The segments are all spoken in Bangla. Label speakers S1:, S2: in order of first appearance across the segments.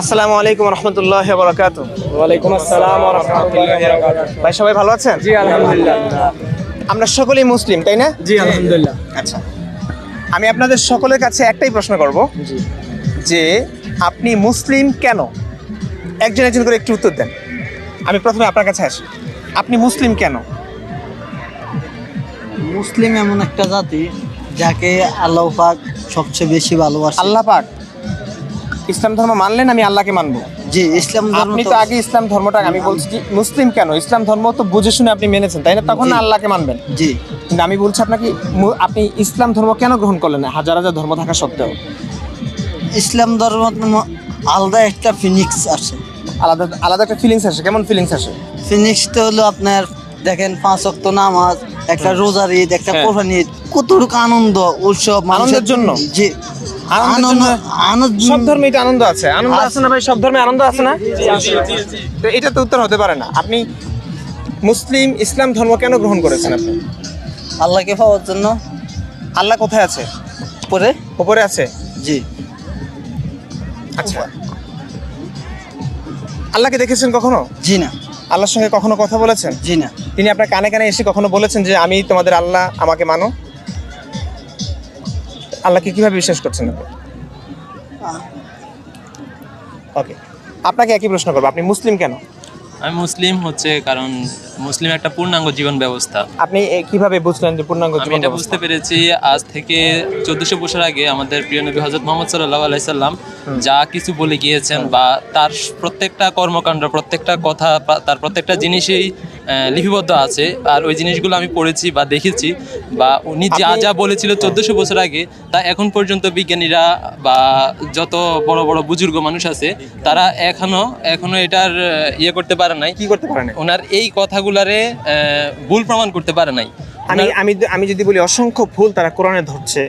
S1: আসসালামু আলাইকুম রহমতুল্লাহ বরকাত
S2: ওয়ালাইকুম আসসালাম ওয়া রাহমাতুল্লাহি ওয়া বারাকাতুহু।
S1: ভাই সবাই ভালো আছেন?
S2: জি আলহামদুলিল্লাহ।
S1: আমরা সকলেই মুসলিম তাই না?
S2: জি আলহামদুলিল্লাহ।
S1: আচ্ছা। আমি আপনাদের সকলের কাছে একটাই প্রশ্ন করব যে আপনি মুসলিম কেন? একজন একজন করে একটু উত্তর দেন। আমি প্রথমে আপনার কাছে আসি। আপনি মুসলিম কেন?
S3: মুসলিম এমন একটা জাতি যাকে আল্লাহ পাক সবচেয়ে বেশি ভালোবাসে।
S1: আল্লাহ পাক? ইসলাম ধর্ম মানলেন আমি আল্লাহকে মানবো।
S3: জি ইসলাম
S1: আপনি তো আগে ইসলাম ধর্মটা আমি বলছি যে মুসলিম কেন? ইসলাম ধর্ম তো বুঝে শুনে আপনি মেনেছেন তাই না? তখন না আল্লাহকে মানবেন।
S3: জি।
S1: কিন্তু আমি বলছি আপনাকে আপনি ইসলাম ধর্ম কেন গ্রহণ করলেন না? হাজার হাজার ধর্ম থাকা সত্ত্বেও।
S3: ইসলাম ধর্ম আলাদা একটা ফিনিক্স আছে।
S1: আলাদা আলাদা একটা ফিলিংস আসে কেমন ফিলিংস আসে?
S3: ফিনিক্সটা হলো আপনার দেখেন পাঁচ অক্ত নামাজ একটা রোজার ঈদ একটা
S1: হ্যাঁ।
S3: কোরবান ঈদ কতটুকু আনন্দ উৎসব মানুষের-
S1: জন্য?
S3: জি।
S1: সব ধর্মে তো আনন্দ আছে। আনন্দ আছে না ভাই? সব ধর্মে আনন্দ আছে না? তো এটা তো উত্তর হতে পারে না। আপনি মুসলিম ইসলাম ধর্ম কেন গ্রহণ করেছেন আপনি?
S3: আল্লাহকে পাওয়ার জন্য।
S1: আল্লাহ কোথায় আছে?
S3: পরে
S1: উপরে আছে?
S3: জি।
S1: আচ্ছা। আল্লাহকে দেখেছেন কখনো?
S3: জি না।
S1: আল্লাহর সঙ্গে কখনো কথা বলেছেন?
S3: জি না।
S1: তিনি আপনার কানে কানে এসে কখনো বলেছেন যে আমি তোমাদের আল্লাহ আমাকে মানো আল্লাহকে কীভাবে বিশ্বাস করছেন আপনি? ওকে আপনাকে একই প্রশ্ন করব আপনি মুসলিম কেন?
S4: আমি মুসলিম হচ্ছে কারণ মুসলিম একটা পূর্ণাঙ্গ জীবন ব্যবস্থা।
S1: আপনি কীভাবে বুঝলেন যে পূর্ণাঙ্গ
S4: আমি
S1: জীবন
S4: এটা বুঝতে পেরেছি আজ থেকে চোদ্দশো বছর আগে আমাদের প্রিয় নবী হজরত মোহাম্মদ সাল্লাহ আলাইসাল্লাম যা কিছু বলে গিয়েছেন বা তার প্রত্যেকটা কর্মকাণ্ড প্রত্যেকটা কথা তার প্রত্যেকটা জিনিসেই লিপিবদ্ধ আছে আর ওই জিনিসগুলো আমি পড়েছি বা দেখেছি বা উনি যা যা বলেছিল চোদ্দশো বছর আগে তা এখন পর্যন্ত বিজ্ঞানীরা বা যত বড় বড় বুজুর্গ মানুষ আছে তারা এখনও এখনও এটার ইয়ে করতে পারে নাই।
S1: কি করতে পারেন
S4: ওনার এই কথাগুলারে ভুল প্রমাণ করতে পারে নাই।
S1: আমি আমি আমি যদি বলি অসংখ্য ভুল তারা কোরআনে ধরছে।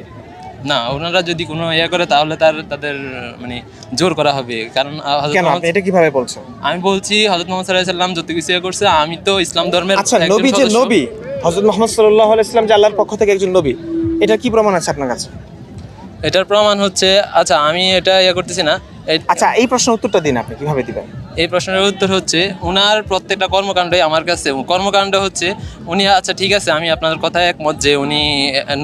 S4: না ওনারা যদি কোনো ইয়ে করে তাহলে তার তাদের মানে জোর করা হবে। কারণ
S1: কেন আপনি এটা কীভাবে বলছেন?
S4: আমি বলছি হজরত মোহাম্মদ সাল্লাম যত কিছু ইয়ে করছে আমি তো ইসলাম ধর্মের
S1: আচ্ছা নবী যে। নবী মোহাম্মদ যে আল্লাহর পক্ষ থেকে একজন নবী এটা কি প্রমাণ আছে আপনার কাছে?
S4: এটার প্রমাণ হচ্ছে আচ্ছা আমি এটা ইয়ে করতেছি না
S1: আচ্ছা এই প্রশ্নের উত্তরটা দিন আপনি কীভাবে দিবেন?
S4: এই প্রশ্নের উত্তর হচ্ছে ওনার প্রত্যেকটা কর্মকাণ্ডই আমার কাছে কর্মকাণ্ড হচ্ছে উনি আচ্ছা ঠিক আছে আমি আপনাদের কথায় একমত যে উনি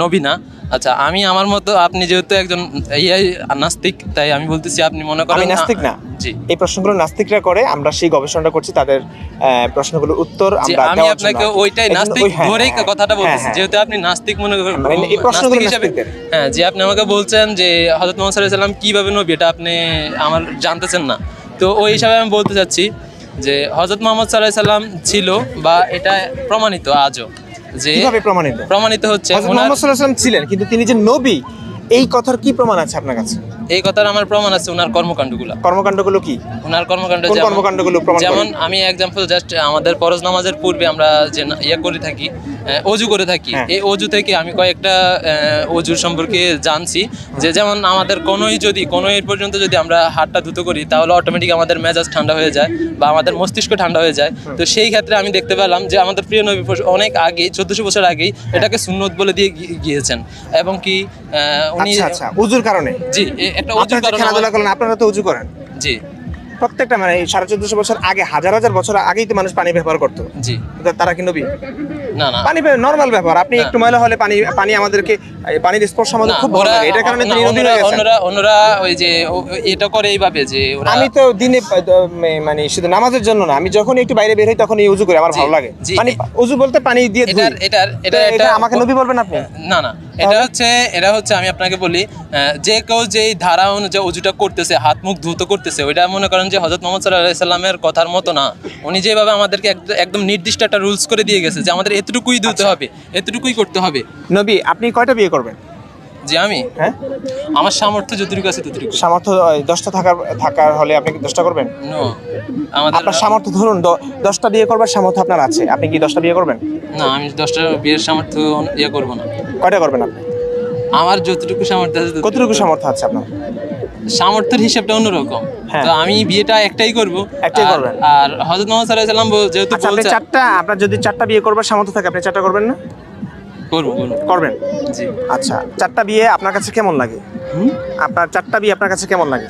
S4: নবী না আচ্ছা আমি আমার মতো আপনি যেহেতু একজন ইয়াই নাস্তিক তাই আমি বলতেছি আপনি মনে করেন
S1: নাস্তিক না।
S4: জি।
S1: এই প্রশ্নগুলো নাস্তিকরা করে আমরা সেই গবেষণাটা করছি তাদের প্রশ্নগুলোর উত্তর আমরা
S4: আমি আপনাকে ওইটাই নাস্তিক
S1: হ্যাঁ,
S4: ধরেই
S1: হ্যাঁ,
S4: কথাটা
S1: হ্যাঁ,
S4: বলতেছি। যেহেতু আপনি নাস্তিক মনে করেন
S1: মানে এই প্রশ্নগুলো
S4: হিসেবে। হ্যাঁ যে আপনি আমাকে বলছেন যে হজরত মোহাম্মদ সাল্লাহ সাল্লাম কীভাবে নবী এটা আপনি আমার জানতেছেন না। তো ওই হিসাবে আমি বলতে চাচ্ছি যে হজরত মোহাম্মদ সাল্লাহ সাল্লাম ছিল বা এটা প্রমাণিত আজও। যে
S1: কীভাবে প্রমাণিত?
S4: প্রমাণিত হচ্ছে
S1: হযরত মুহাম্মদ সাল্লাল্লাহু আলাইহি ওয়াসাল্লাম ছিলেন কিন্তু তিনি যে নবী এই কথার কি প্রমাণ আছে আপনার কাছে?
S4: এই কথার আমার প্রমাণ আছে ওনার কর্মকাণ্ডগুলো।
S1: কর্মকাণ্ডগুলো কি?
S4: ওনার কর্মকাণ্ড
S1: কর্মকাণ্ডগুলো
S4: যেমন আমি এক্সাম্পল জাস্ট আমাদের ফরজ নামাজের পূর্বে আমরা যে ইয়ে করে থাকি অজু করে থাকি।
S1: হ্যাঁ।
S4: এই অজু থেকে আমি কয়েকটা অজুর সম্পর্কে জানছি যে যেমন আমাদের কোনোই যদি কোনোই পর্যন্ত যদি আমরা হাতটা ধুতো করি তাহলে অটোমেটিক আমাদের মেজাজ ঠান্ডা হয়ে যায় বা আমাদের মস্তিষ্ক ঠান্ডা হয়ে যায়। তো সেই ক্ষেত্রে আমি দেখতে পেলাম যে আমাদের প্রিয় নবী অনেক আগে চোদ্দশো বছর আগেই এটাকে সুন্নত বলে দিয়ে গিয়েছেন। এবং কি উনি
S1: আচ্ছা আচ্ছা উজুর কারণে?
S4: জি একটা অজুর কারণে
S1: খেলাধুলা করেন আপনারা তো উজু করেন?
S4: জি।
S1: প্রত্যেকটা মানে সাড়ে চোদ্দশো বছর আগে হাজার হাজার বছর আগেই তো মানুষ পানি ব্যবহার করতো।
S4: জি।
S1: তারা কি নবী?
S4: না না।
S1: পানি নর্মাল ব্যাপার আপনি একটু ময়লা হলে পানি পানি আমাদেরকে পানির স্পর্শ আমাদের খুব ভালো লাগে। এটার কারণে তিনি
S4: অন্যরা-
S1: হয়ে
S4: অন্যরা অন্যরা ওই যে এটা করে এইভাবে যে
S1: আমি তো দিনে মানে শুধু নামাজের জন্য না আমি যখন একটু বাইরে বের হই তখন এই উজু করি আমার ভালো লাগে। পানি উজু বলতে পানি দিয়ে
S4: এটার এটা এটা
S1: এটা আমাকে নবী বলবেন আপনি?
S4: না না এটা হচ্ছে এটা হচ্ছে আমি আপনাকে বলি যে কেউ যেই ধারা অনুযায়ী অজুটা করতেছে হাত মুখ ধুত করতেছে ওইটা মনে করেন যে হজরত মোহাম্মদ সাল্লাহ সাল্লামের কথার মতো না। উনি যেভাবে আমাদেরকে একদম নির্দিষ্ট একটা রুলস করে দিয়ে গেছে যে আমাদের এতটুকুই দিতে হবে এতটুকুই করতে হবে।
S1: নবী আপনি কয়টা বিয়ে করবেন?
S4: যে আমি?
S1: হ্যাঁ?
S4: আমার সামর্থ্য যতটুকু আছে ততটুকু।
S1: সামর্থ্য দশটা থাকার থাকার হলে আপনি কি দশটা করবেন?
S4: নো আমাদের
S1: আপনার সামর্থ্য ধরুন দশটা বিয়ে করবার সামর্থ্য আপনার আছে। আপনি কি দশটা বিয়ে করবেন?
S4: না আমি দশটা বিয়ের সামর্থ্য ইয়ে করব না।
S1: কয়টা করবেন আপনি?
S4: আমার যতটুকু সামর্থ্য আছে
S1: কতটুকু সামর্থ্য আছে আপনার?
S4: সামর্থ্যের হিসাবটা অন্যরকম।
S1: হ্যাঁ।
S4: তো আমি বিয়েটা একটাই করব।
S1: একটাই করবেন।
S4: আর হযরত মুহাম্মদ সাল্লাল্লাহু আলাইহি সাল্লাম যেহেতু
S1: আচ্ছা আপনি চারটা আপনার যদি চারটা বিয়ে করবার সামর্থ্য থাকে আপনি চারটা করবেন না?
S4: করব করব।
S1: করবেন?
S4: জি।
S1: আচ্ছা চারটা বিয়ে আপনার কাছে কেমন লাগে? আপনার চারটা বিয়ে আপনার কাছে কেমন লাগে?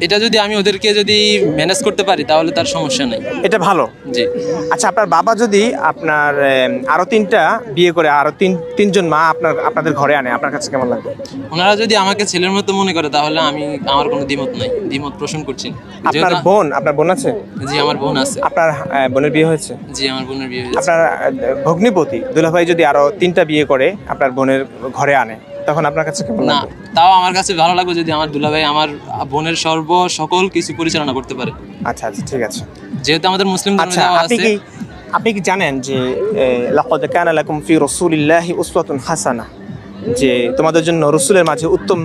S4: এটা যদি আমি ওদেরকে যদি ম্যানেজ করতে পারি তাহলে তার সমস্যা নেই।
S1: এটা ভালো।
S4: জি।
S1: আচ্ছা আপনার বাবা যদি আপনার এম, আরও তিনটা বিয়ে করে আরও তিন তিনজন মা আপনার আপনাদের ঘরে আনে আপনার কাছে কেমন লাগবে?
S4: ওনারা যদি আমাকে ছেলের মতো মনে করে তাহলে আমি আমার কোনো দ্বিমত নাই। দ্বিমত পোষণ করছি। না।
S1: আপনার
S4: যেহেতু-
S1: বোন আপনার বোন আছে?
S4: জি আমার বোন আছে।
S1: আপনার আহ, বোনের বিয়ে হয়েছে?
S4: জি আমার বোনের বিয়ে হয়েছে।
S1: আপনার আহ, ভগ্নিপতি দুলাভাই যদি আরও তিনটা বিয়ে করে আপনার বোনের ঘরে আনে তখন আপনার কাছে কেমন
S4: না তাও আমার কাছে ভালো লাগবে যদি আমার দুলাভাই আমার বোনের সর্ব সকল কিছু পরিচালনা করতে পারে।
S1: আচ্ছা আচ্ছা ঠিক আছে।
S4: যেহেতু আমাদের মুসলিম ধর্মে
S1: আচ্ছা আপনি কি আপনি কি জানেন যে লাকাদ কানা লাকুম ফি রাসূলিল্লাহি উসওয়াতুন হাসানা? যে তোমাদের জন্য রসুলের মাঝে উত্তম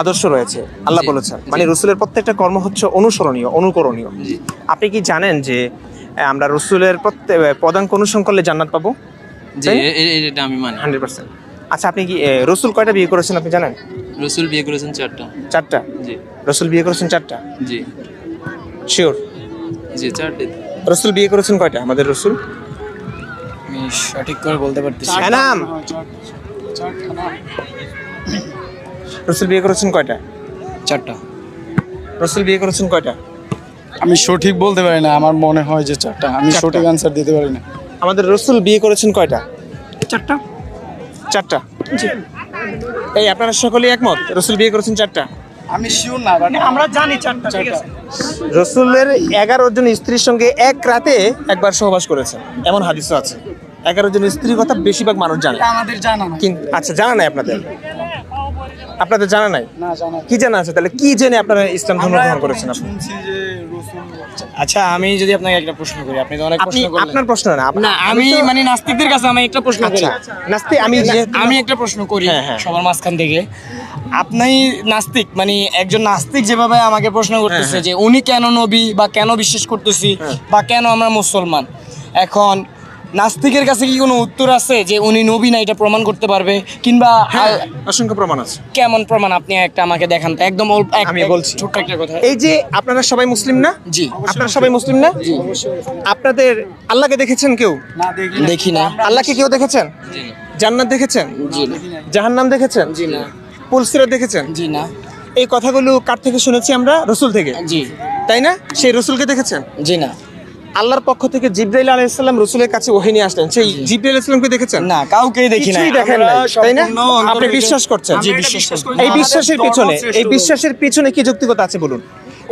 S1: আদর্শ রয়েছে আল্লাহ বলেছেন। মানে রসুলের প্রত্যেকটা কর্ম হচ্ছে অনুসরণীয় অনুকরণীয়।
S4: জি।
S1: আপনি কি জানেন যে আমরা রসুলের প্রত্যেক পদাঙ্ক অনুসরণ করলে জান্নাত পাবো?
S4: জি এটা আমি মানি।
S1: Hundred percent. আচ্ছা আপনি কি এ, রসুল কয়টা বিয়ে করেছেন আপনি জানেন?
S4: রসুল বিয়ে করেছেন চারটা।
S1: চারটা?
S4: জি।
S1: রসুল বিয়ে করেছেন চারটা?
S4: জি।
S1: শিওর
S4: জি চারটে।
S1: রসুল বিয়ে করেছেন কয়টা? আমাদের রসুল?
S2: আমি সঠিক করে বলতে পারতেছি
S1: এনাম! রসুল বিয়ে করেছেন কয়টা?
S2: চারটা।
S1: রসুল বিয়ে করেছেন কয়টা?
S5: আমি সঠিক বলতে পারি না আমার মনে হয় যে চারটা। আমি সঠিক আনসার দিতে পারি না।
S1: আমাদের রসুল বিয়ে করেছেন কয়টা?
S2: চারটা।
S1: চারটা? এই আপনারা সকলেই একমত? রসুল বিয়ে করেছেন চারটা?
S5: আমি শিওর না
S2: আমরা জানি চারটা ঠিক আছে।
S1: রসুলের এগারো জন স্ত্রীর সঙ্গে এক রাতে একবার সহবাস করেছেন। এমন হাদিসও আছে। এগারো জন স্ত্রীর কথা বেশিরভাগ মানুষ জানে।
S5: আমাদের জানা
S1: কিন্তু আচ্ছা জানা নাই আপনাদের। আপনাদের জানা নাই?
S5: না জানা
S1: কি জানা আছে? তাহলে কি জেনে আপনারা ইসলাম ধর্ম গ্রহণ করেছেন আপনি?
S5: শুনছি যে রসুল
S2: আচ্ছা আমি যদি আপনাকে একটা প্রশ্ন করি আপনি তো অনেক প্রশ্ন করলেন।
S1: আপনার প্রশ্ন না
S2: না আমি মানে নাস্তিকদের কাছে আমি একটা প্রশ্ন করি।
S1: আচ্ছা নাস্তি আমি
S2: আমি একটা প্রশ্ন করি
S1: হ্যাঁ, হ্যাঁ।
S2: সবার মাঝখান থেকে। আপনি নাস্তিক মানে একজন নাস্তিক যেভাবে আমাকে প্রশ্ন করতেছে
S1: হ্যাঁ,
S2: যে উনি কেন নবী বা কেন বিশ্বাস করতেছি বা কেন আমরা মুসলমান? এখন নাস্তিকের কাছে কি কোনো উত্তর আছে যে উনি নবী না এটা প্রমাণ করতে পারবে? কিংবা
S1: হ্যাঁ, অসংখ্য প্রমাণ আছে।
S2: কেমন প্রমাণ? আপনি একটা আমাকে দেখান তো একদম অল্প এক-
S1: আমি বলছি।
S2: ছোট্ট একটা কথা।
S1: এই যে আপনারা সবাই মুসলিম না?
S2: জি।
S1: আপনারা সবাই মুসলিম না? জি। আপনাদের আল্লাহকে দেখেছেন কেউ?
S5: না দেখি
S2: দেখি না।
S1: আল্লাহকে কেউ দেখেছেন?
S4: জি না।
S1: জান্নাত দেখেছেন?
S2: জি না।
S1: জাহান্নাম দেখেছেন?
S2: জি না।
S1: পুলসিরাত দেখেছেন?
S2: জি না।
S1: এই কথাগুলো কার থেকে শুনেছি আমরা? রসুল থেকে।
S2: জি।
S1: তাই না? সেই রসুলকে দেখেছেন?
S2: জি না।
S1: আল্লাহর পক্ষ থেকে জিব্রাইল আলাইহিসসালাম রসুলের কাছে ওহী নিয়ে আসলেন। সেই জিব্রাইল আলাইহিসসালামকে দেখেছেন?
S2: না কাউকে দেখি না
S1: দেখেন নাই তাই না? আপনি বিশ্বাস করছেন?
S2: জি বিশ্বাস
S1: এই বিশ্বাসের পিছনে এই বিশ্বাসের পিছনে কি যৌক্তিকতা আছে বলুন?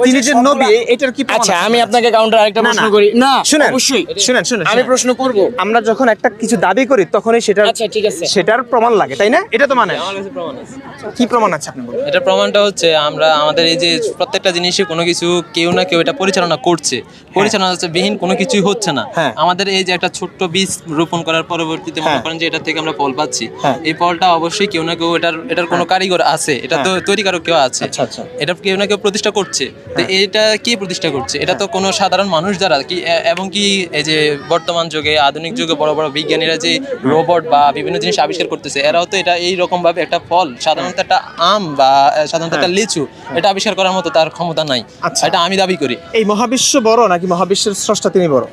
S1: তিনি যে নবী এটার কি
S2: আচ্ছা আমি আপনাকে কাউন্টার আরেকটা প্রশ্ন করি। না
S1: শুনেন
S2: অবশ্যই।
S1: শুনেন শুনেন
S2: আমি প্রশ্ন করব।
S1: আমরা যখন একটা কিছু দাবি করি তখনই সেটার
S2: আচ্ছা, ঠিক আছে।
S1: সেটার প্রমাণ লাগে তাই না? এটা তো মানে
S4: প্রমাণ আছে।
S1: কি প্রমাণ আছে আপনি বলুন?
S4: এটা প্রমাণটা হচ্ছে আমরা আমাদের এই যে প্রত্যেকটা জিনিসে কোনো কিছু কেউ না কেউ এটা পরিচালনা করছে। পরিচালনা হচ্ছে বিহীন কোনো কিছুই হচ্ছে না।
S1: হ্যাঁ।
S4: আমাদের এই যে একটা ছোট্ট বীজ রোপণ করার পরবর্তীতে মনে
S1: হ্যাঁ।
S4: করেন যে এটা থেকে আমরা ফল পাচ্ছি।
S1: হ্যাঁ।
S4: এই ফলটা অবশ্যই কেউ না কেউ এটার এটার কোনো কারিগর আছে। এটা তো তৈরি কারও কেউ আছে।
S1: আচ্ছা, আচ্ছা।
S4: এটা কেউ না কেউ প্রতিষ্ঠা করছে। তো এটা কে প্রতিষ্ঠা করছে? এটা তো কোনো সাধারণ মানুষ দ্বারা কি এবং কি এই যে বর্তমান যুগে আধুনিক যুগে বড় বড় বিজ্ঞানীরা যে রোবট বা বিভিন্ন জিনিস আবিষ্কার করতেছে এরাও তো এটা এই রকম ভাবে একটা ফল সাধারণত একটা আম বা সাধারণত একটা লিচু এটা আবিষ্কার করার মতো তার ক্ষমতা নাই।
S1: আচ্ছা।
S4: এটা আমি দাবি করি।
S1: এই মহাবিশ্ব বড় নাকি মহাবিশ্বের স্রষ্টা তিনি বড়?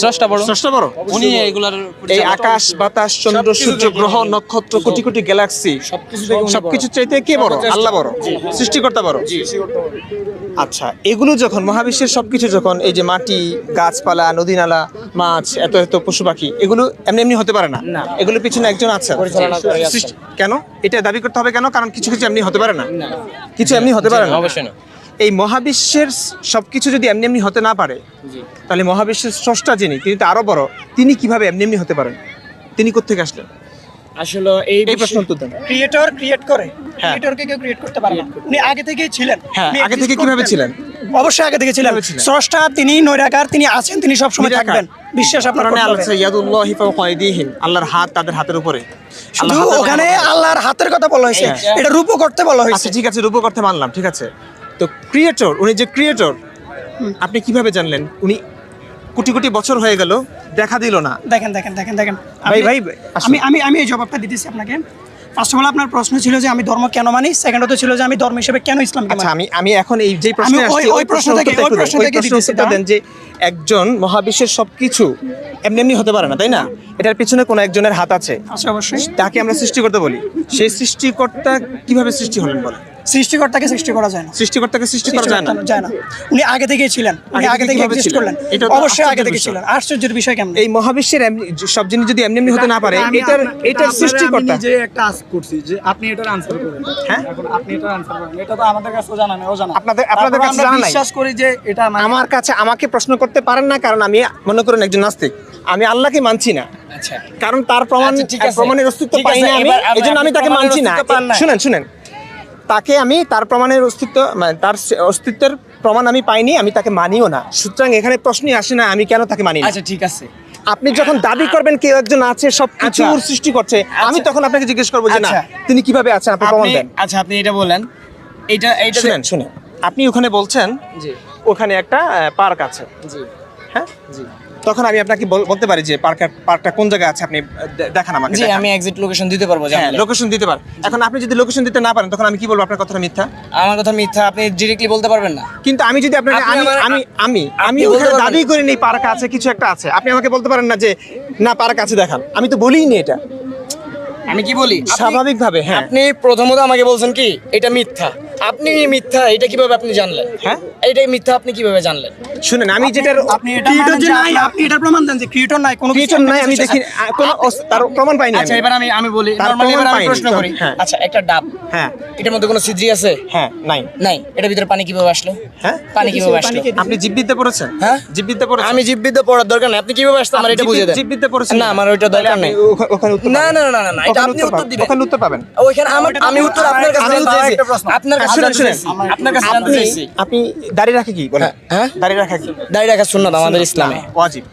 S4: স্রষ্টা বড়।
S1: স্রষ্টা বড়।
S4: উনি এগুলার
S1: এই আকাশ বাতাস চন্দ্র সূর্য গ্রহ নক্ষত্র কোটি কোটি গ্যালাক্সি সবকিছু চাইতে কে বড়? আল্লাহ বড়। সৃষ্টিকর্তা বড়। আচ্ছা এগুলো যখন মহাবিশ্বের সবকিছু যখন এই যে মাটি গাছপালা নদী নালা মাছ এত এত পশু পাখি এগুলো এমনি এমনি হতে পারে না? এগুলো পিছনে একজন আছে? কেন? এটা দাবি করতে হবে কেন? কারণ কিছু কিছু এমনি হতে পারে না। কিছু এমনি হতে পারে না।
S4: অবশ্যই না।
S1: এই মহাবিশ্বের সবকিছু যদি এমনি এমনি হতে না পারে তাহলে মহাবিশ্বের স্রষ্টা যিনি তিনি তো আরও বড় তিনি কীভাবে এমনি এমনি হতে পারেন? তিনি কোথেকে আসলেন?
S2: আসলে এই
S1: এই প্রশ্ন উত্তর দেন।
S6: ক্রিয়েটর ক্রিয়েট করে।
S1: হ্যাঁ।
S6: ক্রিয়েটরকে কেউ ক্রিয়েট করতে পারে না। উনি আগে থেকেই ছিলেন।
S1: হ্যাঁ আগে থেকে কীভাবে ছিলেন?
S6: অবশ্যই আগে থেকে ছিলেন। স্রষ্টা তিনি নৈরাকার তিনি আছেন তিনি সব সময়। থাকবেন। বিশ্বাস আপনার
S1: ইয়াদুল্লাহি ফাওকা আইদিহিম আল্লাহর হাত তাদের হাতের উপরে।
S6: শুধু ওখানে আল্লাহর হাতের কথা বলা হয়েছে।
S1: হ্যাঁ।
S6: এটা রূপও করতে বলা
S1: হয়েছে।
S6: হয়েছে
S1: আচ্ছা ঠিক আছে রূপ করতে মানলাম ঠিক আছে। তো ক্রিয়েটর উনি যে ক্রিয়েটর আপনি কীভাবে জানলেন? উনি কোটি কোটি বছর হয়ে গেল দেখা দিল না।
S6: দেখেন দেখেন দেখেন দেখেন।
S1: ভাই, ভাই,
S6: আমি আমি আমি এই জবাবটা দিতেছি আপনাকে। ফার্স্ট অফ অল আপনার প্রশ্ন ছিল যে আমি ধর্ম কেন মানি? সেকেন্ড সেকেন্ডত ছিল যে আমি ধর্ম হিসেবে কেন ইসলামকে
S1: আচ্ছা আমি আমি এখন এই যে প্রশ্নে আসছি
S6: ওই প্রশ্ন থেকে- ওই প্রশ্ন থেকে
S1: উত্তরটা দেন যে একজন মহাবিশ্বের সবকিছু এমনি এমনি হতে পারে না তাই না? এটার পিছনে কোনো একজনের হাত আছে।
S6: আচ্ছা অবশ্যই।
S1: তাকে আমরা সৃষ্টিকর্তা বলি। সেই সৃষ্টিকর্তা কীভাবে সৃষ্টি হলেন বলে
S6: সৃষ্টিকর্তাকে সৃষ্টি করা যায় না।
S1: সৃষ্টিকর্তাকে সৃষ্টি করা যায় না?
S6: যায় না। উনি আগে থেকেই ছিলেন। উনি
S1: আগে থেকে
S6: এক্সিস্ট করলেন।
S1: এটা
S6: অবশ্যই আগে থেকে ছিলেন। আশ্চর্যের বিষয় কেমন?
S1: এই মহাবিশ্বের সব জিনিস যদি এমনি এমনি হতে না পারে এটার সৃষ্টিকর্তা
S5: আমি নিজে একটা আস্ক করছি যে আপনি এটার আনসার করেন।
S1: হ্যাঁ?
S5: আপনি এটার আনসার করেন। এটা তো আমাদের কাছে জানা নেই ও জানা।
S1: আপনাদের- আপনাদের কাছে জানা নাই।
S5: বিশ্বাস করি যে এটা মানে
S1: আমার কাছে আমাকে প্রশ্ন করতে পারেন না কারণ আমি মনে করেন একজন নাস্তিক। আমি আল্লাহকে মানছি না।
S2: আচ্ছা।
S1: কারণ তার প্রমাণ
S2: আচ্ছা, ঠিক আছে।
S1: প্রমাণের অস্তিত্ব পাই না আমি
S2: এবার আপনি-
S1: এই জন্য আমি তাকে মানছি না। শুনেন শুনেন। তাকে আমি তার প্রমাণের অস্তিত্ব মানে তার অস্তিত্বের প্রমাণ আমি পাইনি আমি তাকে মানিও না। সুতরাং এখানে প্রশ্নই আসে না আমি কেন তাকে মানি
S2: আচ্ছা ঠিক আছে।
S1: আপনি যখন দাবি করবেন কেউ একজন আছে সব কিছুর
S2: আচ্ছা।
S1: সৃষ্টি করছে আমি তখন আপনাকে জিজ্ঞেস করব যে না
S2: আচ্ছা।
S1: তিনি কীভাবে আছেন? আপনি প্রমাণ দেন।
S2: আচ্ছা আপনি এটা বলেন। এটা এটা
S1: শুনেন শুনেন। আপনি ওখানে বলছেন ওখানে একটা পার্ক আছে।
S2: জি।
S1: হ্যাঁ?
S2: জি।
S1: তখন আমি আপনাকে বলতে পারি যে পার্ক পার্কটা কোন জায়গায় আছে আপনি দেখান আমাকে
S2: জি আমি এক্সিট লোকেশন দিতে পারব
S1: হ্যাঁ লোকেশন দিতে পারেন এখন আপনি যদি লোকেশন দিতে না পারেন তখন আমি কি বলব? আপনার কথাটা মিথ্যা?
S2: আমার কথা মিথ্যা আপনি ডিরেক্টলি বলতে পারবেন না।
S1: কিন্তু আমি যদি আপনাকে আমি আমি আমি আমি ওখানে দাবি করি নেই পার্ক আছে কিছু একটা আছে। আপনি আমাকে বলতে পারেন না যে না পার্ক আছে দেখান। আমি তো বলিই নি এটা।
S2: আমি কি বলি?
S1: স্বাভাবিকভাবে হ্যাঁ।
S2: আপনি প্রথমত আমাকে বলছেন কি এটা মিথ্যা। আপনি মিথ্যা? এটা কীভাবে আপনি জানলেন?
S1: হ্যাঁ?
S2: এটা মিথ্যা আপনি কীভাবে জানলেন?
S1: শুনেন আমি যেটার
S6: আপনি এটা
S1: ক্রিয়েটর যে নাই
S6: আপনি- এটার প্রমাণ দেন যে ক্রিয়েটর নাই কোনো কিছু
S1: ক্রিয়েটর নাই আমি দেখি কোনো তার প্রমাণ পাইনি
S2: আচ্ছা এবার আমি আমি বলি নরমালি এবার আমি প্রশ্ন করি।
S1: হ্যাঁ।
S2: আচ্ছা একটা ডাব।
S1: হ্যাঁ।
S2: এটার মধ্যে কোনো ছিদ্রি আছে?
S1: হ্যাঁ নাই।
S2: নাই। এটার ভিতরে পানি কীভাবে আসলো?
S1: হ্যাঁ?
S2: পানি কীভাবে আসলো?
S1: আপনি জীববিদ্যা পড়েছেন?
S2: হ্যাঁ?
S1: জীববিদ্যা পড়েছেন?
S2: আমি জীববিদ্যা পড়ার দরকার নাই। আপনি কীভাবে আসতে আমার এটা বুঝিয়ে দেন।
S1: জীববিদ্যা পড়েছেন?
S2: না আমার ওইটা দরকার নাই।
S1: ওখানে উত্তর
S2: না, না, না, না, এটা
S1: ওখানে
S2: আপনি
S1: উত্তর
S2: উত্তর
S1: পাবেন।
S2: দিবেন।
S1: ওখানে উত্তর পাবেন
S2: ওইখানে আমার আমি উত্তর আপনার কাছে। আপনার
S1: শুনেন,
S2: জানতে
S1: শুনেন।
S2: আপনার কাছে জানতে
S1: আপনি
S2: চাইছি।
S1: আপনি দাড়ি রাখে কি বলেন?
S2: হ্যাঁ?
S1: দাড়ি রাখা কি?
S2: দাড়ি রাখা সুন্নাত আমাদের ইসলামে।
S1: ওয়াজিব।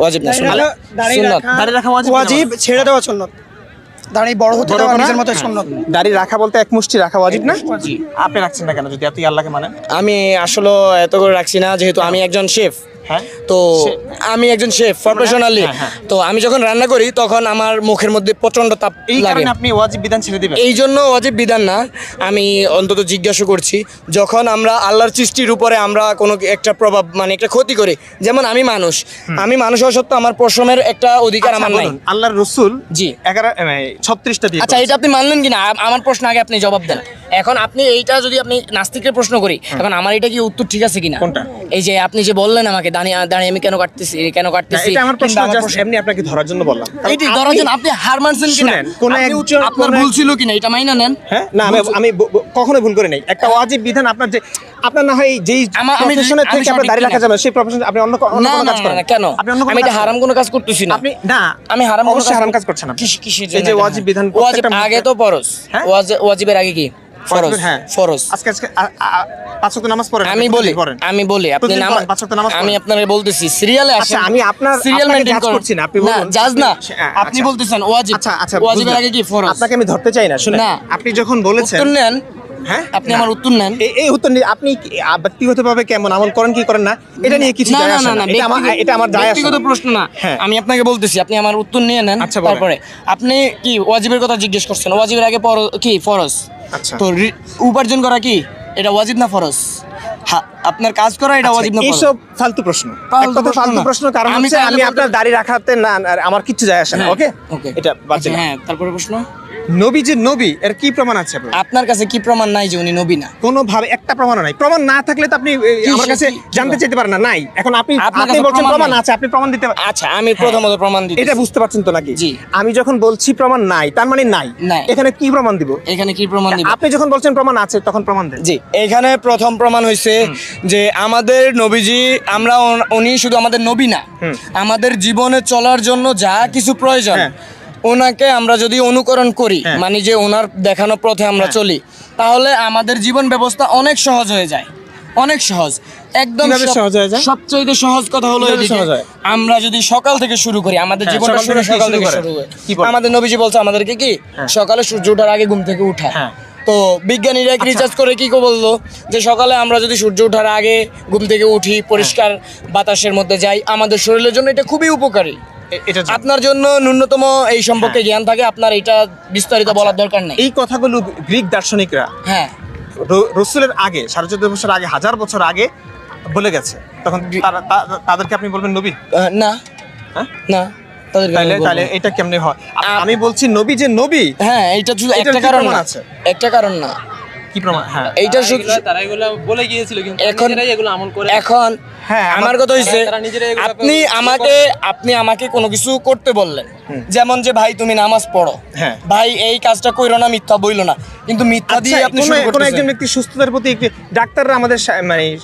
S2: ওয়াজিব না সুন্নাত।
S6: দাড়ি
S2: সুন্নাত।
S1: দাড়ি রাখা ওয়াজিব
S6: ওয়াজিব ছেড়ে দেওয়া সুন্নত। দাড়ি বড় হতে দেওয়া? নিজের মতো সুন্নত।
S1: দাড়ি রাখা বলতে এক মুষ্টি রাখা ওয়াজিব না? আপনি রাখছেন না কেন? যদি আল্লাহকে মানেন।
S2: আমি আসলে এত করে রাখছি না যেহেতু আমি একজন শেফ।
S1: হ্যাঁ
S2: তো আমি একজন শেফ প্রফেশনালি
S1: হ্যাঁ, হ্যাঁ।
S2: তো আমি যখন রান্না করি তখন আমার মুখের মধ্যে প্রচণ্ড তাপ লাগে।
S1: আপনি ওয়াজিব বিধান ছেড়ে দিবেন?
S2: এই জন্য অজীব বিধান না। আমি অন্তত জিজ্ঞাসা করছি যখন আমরা আল্লাহর সৃষ্টির উপরে আমরা কোনো একটা প্রভাব মানে একটা ক্ষতি করি যেমন আমি মানুষ আমি মানুষ হওয়া সত্ত্বেও আমার পশমের একটা অধিকার
S1: আচ্ছা,
S2: আমার নাই।
S1: আল্লাহর রসুল
S2: জি।
S1: এগারো ছত্রিশটা দিয়ে
S2: আচ্ছা এটা আপনি মানলেন কিনা? আমার প্রশ্ন আগে আপনি জবাব দেন। এখন আপনি এইটা যদি আপনি নাস্তিকের প্রশ্ন করি এখন আমার এটা কি উত্তর ঠিক আছে কিনা?
S1: কোনটা?
S2: এই যে আপনি যে বললেন আমাকে দাঁড়িয়ে দাঁড়িয়ে আমি কেন কাটতেছি কেন কাটতেছি?
S1: এটা আমার প্রশ্ন এমনি আপনাকে ধরার জন্য বললাম।
S2: এইটি ধরার জন্য আপনি হার মানছেন কিনা?
S1: কোনো
S2: আপনি
S1: একজন-
S2: আপনার ভুল ছিল কিনা? এটা মাইনা নেন।
S1: হ্যাঁ? না আমি আমি কখনো ভুল করে নেই একটা ওয়াজিব বিধান আপনার যে আপনার না হয় যেই থেকে
S2: সঠিক
S1: দাঁড়িয়ে রাখা যাবে সেই প্রফেশন আপনি অন্য অন্য কোনো কাজ করেন।
S2: কেন?
S1: আপনি
S2: আমি এটা হারাম কোনো কাজ করতেছি না।
S1: আপনি না
S2: আমি হারাম
S1: অবশ্যই হারাম কাজ করছেন আপনি।
S2: কিস- কিসের
S1: এই যে ওয়াজিব বিধান
S2: ওয়াজিব আগে তো ফরজ
S1: হ্যাঁ?
S2: ওয়াজিবের আগে কি? ফরজ
S1: হ্যাঁ।
S2: ফরজ।
S1: আজকে আজকে আ- আ- পাঁচ ওয়াক্ত নামাজ পড়েন
S2: আমি
S1: আপনি
S2: বলি আমি বলি আপনি
S1: পাঁচ ওয়াক্ত নামাজ
S2: আমি আপনাকে বলতেছি সিরিয়ালে
S1: আচ্ছা,
S2: আসেন
S1: আমি আপনার-
S2: সিরিয়াল মেইনটেইন
S1: করছি না, আপনি বলুন।
S2: জাজ না। আপনি
S1: আচ্ছা।
S2: বলতেছেন ওয়াজিব।
S1: আচ্ছা আচ্ছা
S2: ওয়াজিবের আগে কি ফরজ?
S1: আপনাকে আমি ধরতে চাই না। আপনি যখন বলেছেন
S2: নেন।
S1: হ্যাঁ?
S2: আপনি আমার উত্তর নেন।
S1: এই- উত্তর আপনি ব্যক্তিগতভাবে কেমন? আমল করেন কি করেন না? এটা নিয়ে কিছু যায়
S2: না
S1: আসে এটা আমার এটা আমার যায় আসে
S2: ব্যক্তিগত প্রশ্ন না।
S1: হ্যাঁ।
S2: আমি আপনাকে বলতেছি আপনি আমার উত্তর নিয়ে নেন
S1: আচ্ছা।
S2: তারপরে আপনি কি ওয়াজিবের কথা জিজ্ঞেস করছেন? ওয়াজিবের আগে কি ফরজ?
S1: আচ্ছা।
S2: তো উপার্জন করা কি? এটা ওয়াজিব না ফরজ? আপনার কাজ করা এটা ওয়াজিব না
S1: এইসব ফালতু প্রশ্ন।
S2: ফালতু
S1: এক কথা
S2: প্রশ্ন
S1: ফালতু প্রশ্ন কারণ
S2: আমি
S1: হচ্ছে আমি আপনার দাড়ি রাখাতে না না, আমার কিচ্ছু যায় আসে না ওকে?
S2: ওকে।
S1: এটা বাদ
S2: আচ্ছা, হ্যাঁ তারপরে প্রশ্ন?
S1: নবী যে নবী এর কি প্রমাণ আছে আপনার?
S2: আপনার কাছে কি প্রমাণ নাই যে উনি নবী না?
S1: কোনো ভাবে একটা প্রমাণ নাই। প্রমাণ না থাকলে তো আপনি আমার কাছে জানতে চাইতে পারেন না নাই। এখন আপনি আপনি বলছেন
S2: প্রমাণ
S1: আছে আপনি প্রমাণ দিতে
S2: আচ্ছা আমি প্রথমত প্রমাণ দিই
S1: এটা বুঝতে পারছেন তো নাকি?
S2: জি।
S1: আমি যখন বলছি প্রমাণ নাই তার মানে
S2: নাই।
S1: এখানে কি প্রমাণ দিব?
S2: এখানে কি প্রমাণ দিব?
S1: আপনি যখন বলছেন প্রমাণ আছে তখন প্রমাণ দেন।
S2: জি এখানে প্রথম প্রমাণ হয়েছে যে আমাদের নবীজি আমরা উনি শুধু আমাদের নবী না আমাদের জীবনে চলার জন্য যা কিছু প্রয়োজন
S1: হ্যাঁ।
S2: ওনাকে আমরা যদি অনুকরণ করি
S1: হ্যাঁ।
S2: মানে যে ওনার দেখানো পথে আমরা
S1: হ্যাঁ।
S2: চলি তাহলে আমাদের জীবন ব্যবস্থা অনেক সহজ হয়ে যায় অনেক সহজ একদম
S1: কীভাবে
S2: সব-
S1: সহজ
S2: কথা হলো? আমরা যদি সকাল থেকে শুরু করি আমাদের জীবনটা শুরু সকাল থেকে শুরু আমাদের নবীজি বলছে আমাদেরকে কি। সকালে সূর্য ওঠার আগে ঘুম থেকে উঠা। তো বিজ্ঞানীরা
S1: আচ্ছা।
S2: রিচার্জ করে কি বলল যে সকালে আমরা যদি সূর্য ওঠার আগে ঘুম থেকে উঠি পরিষ্কার বাতাসের মধ্যে যাই আমাদের শরীরের জন্য এটা খুবই উপকারী। আপনার জন্য ন্যূনতম এই সম্পর্কে জ্ঞান থাকে আপনার এটা বিস্তারিত বলার দরকার নেই।
S1: এই কথাগুলো গ্রিক দার্শনিকরা
S2: হ্যাঁ।
S1: রসুলের আগে সাড়ে চোদ্দ বছর আগে হাজার বছর আগে বলে গেছে। তখন তাদেরকে আপনি বলবেন নবী?
S2: না।
S1: হ্যাঁ?
S2: না।
S1: তাহলে তাহলে এটা কেমনে হয়? আ-
S2: আ-
S1: আমি বলছি নবী যে নবী
S2: হ্যাঁ এটা শুধু একটা কারণ না।
S1: আছে?
S2: একটা কারণ না।
S1: কি প্রমাণ? হ্যাঁ।
S2: এইটা
S4: তারা
S2: শুধু
S4: এগুলা- বলে গিয়েছিল কিন্তু
S2: এখন-
S4: নিজেরাই এগুলো আমল করে
S2: এখন
S1: হ্যাঁ, আমার-
S2: কথা হইছে
S4: নিজেরাই
S2: আপনি আমাকে আপনি আমাকে কোনো কিছু করতে বললেন। যেমন যে ভাই তুমি নামাজ পড়ো।
S1: হ্যাঁ।
S2: ভাই এই কাজটা কইরো না মিথ্যা বইলো না। কিন্তু মিথ্যা দিয়ে
S1: আচ্ছা,
S2: আপনি
S1: কোনো- একজন ব্যক্তি সুস্থতার প্রতি একটি ডাক্তাররা আমাদের মানে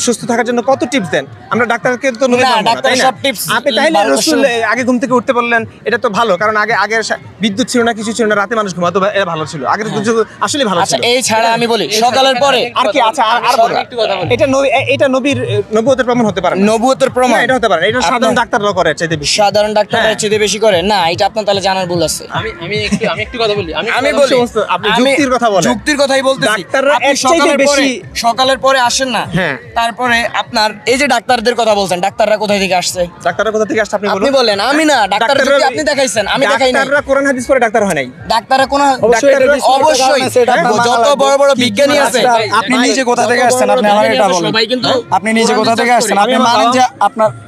S1: সুস্থ থাকার জন্য কত টিপস দেন? আমরা ডাক্তারকে তো নবীর
S2: না,
S1: মানবো না,
S2: ডাক্তার সব tips
S1: আপনি তাইলে রসুল আগে ঘুম থেকে উঠতে বললেন এটা তো ভালো কারণ আগে আগের বিদ্যুৎ ছিল না কিছু ছিল না রাতে মানুষ ঘুমাতো এটা ভালো ছিল। আগের যুগ আসলে ভালো
S2: আচ্ছা
S1: ছিল।
S2: এই ছাড়া আমি বলি সকালের পরে
S1: আর কি আচ্ছা আর- আর বলো।
S4: একটু কথা বলি।
S1: এটা নবী এটা নবীর নবুয়তের প্রমাণ হতে পারে।
S2: নবুয়তের প্রমাণ।
S1: এটা হতে পারে এটা সাধারণ ডাক্তাররা করে চাইতে বেশি।
S2: সাধারণ ডাক্তাররা
S1: হ্যাঁ।
S2: চেয়ে বেশি করে? না এটা আপনার তাহলে জানার ভুল আছে।
S4: আমি আমি একটু আমি একটু কথা বলি আমি
S2: আমি বলি
S1: আপনি যুক্তির কথা বলেন।
S2: যুক্তির কথাই বলতেছি। আপনি সকালের পরে
S1: বেশি-
S2: সকালের পরে আসেন না।
S1: হ্যাঁ।
S2: তারপরে আপনার এই যে ডাক্তারদের কথা বলছেন ডাক্তাররা কোথায় থেকে আসছে?
S1: ডাক্তাররা কোথা থেকে আসছে আপনি
S2: আপনি
S1: বলেন।
S2: আমি না ডাক্তার যদি আপনি দেখাইছেন আমি দেখাই নাই।
S1: ডাক্তাররা কোরআন হাদিস করে ডাক্তার হয় নাই।
S2: ডাক্তাররা কোন অবশ্যই যত বড় বড় বিজ্ঞানী আছে।
S5: আপনি নিজে কোথা থেকে আসছেন? আপনি আমার এটা বলেন। আপনি নিজে কোথা থেকে আসছেন? আপনি মানেন যে আপনার
S1: হ্যাঁ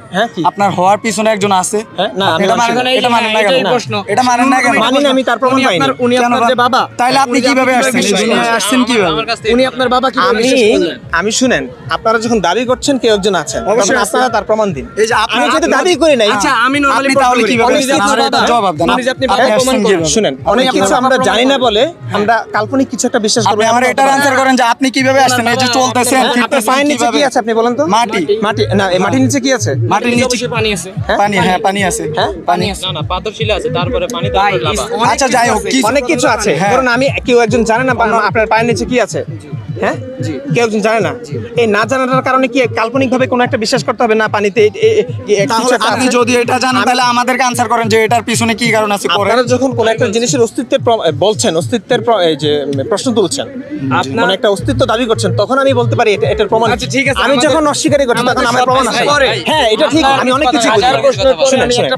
S5: আপনার হওয়ার পিছনে একজন আছে।
S1: হ্যাঁ, আমি
S5: এটা মানেন
S1: না।
S5: এটা মানেন না কেন?
S2: এটাই প্রশ্ন।
S5: এটা মানেন না কেন?
S1: না, আমি তার প্রমাণ পাইনি।
S2: উনি আপনার যে বাবা
S5: তাইলে আপনি কীভাবে আসছেন? এই
S2: বিশ্বাস
S5: দুনিয়ায়
S2: করেন?
S5: আসছেন কীভাবে?
S4: আমার কাছ থেকে
S2: উনি আপনার বাবা কি
S1: আমি আমি শুনেন আপনারা যখন দাবি করছেন কেউ একজন আছেন।
S5: অবশ্যই
S1: আপনারা তার প্রমাণ দিন।
S5: এই যে আপনার-
S1: আমি দাবি করি নাই
S2: আচ্ছা আমি নরমালি
S5: তাহলে কীভাবে আসছেন? আমার এটা জবাব দেন।
S2: আপনি আপনি
S5: আপনি
S2: বাবা প্রমাণ করেন।
S1: শুনেন অনেক কিছু আমরা জানি না বলে আমরা কাল্পনিক কিছু একটা বিশ্বাস
S5: আপনি
S1: করব
S5: আমার এটার আনসার করেন যে আপনি কীভাবে আসছেন? এই যে চলতেছেন
S1: হ্যাঁ, নিচে কি আছে আপনি বলেন তো?
S5: মাটি।
S1: মাটি না মাটির নিচে কি আছে?
S5: মাটির নিচে
S2: পানি আছে।
S5: পানি হ্যাঁ পানি আছে।
S1: হ্যাঁ?
S2: পানি আছে।
S4: না না পাথর শিলা আছে তারপরে পানি তারপরে লাভা।
S5: আচ্ছা যাই হোক
S1: অনেক কিছু আছে।
S5: কারণ
S1: ধরুন আমি কেউ একজন জানে না আপনার পায়ের নিচে কি আছে। হ্যাঁ? কেউ একজন জানে না। এই না জানাটার কারণে কি কাল্পনিক ভাবে কোনো একটা বিশ্বাস করতে হবে না পানিতে?
S5: আপনি যদি এটা জানেন তাহলে আমাদেরকে আনসার করেন যে এটার পিছনে কি কারণ আছে
S1: আপনারা যখন কোন একটা জিনিসের অস্তিত্বের বলছেন অস্তিত্বের যে প্রশ্ন তুলছেন কোন একটা অস্তিত্ব দাবি করছেন তখন আমি বলতে পারি এটা এটার প্রমাণ
S2: আচ্ছা, ঠিক আছে,
S1: আমি যখন অস্বীকারই করছি তখন আমার প্রমাণ আছে হ্যাঁ এটা ঠিক আমি অনেক কিছু বুঝি।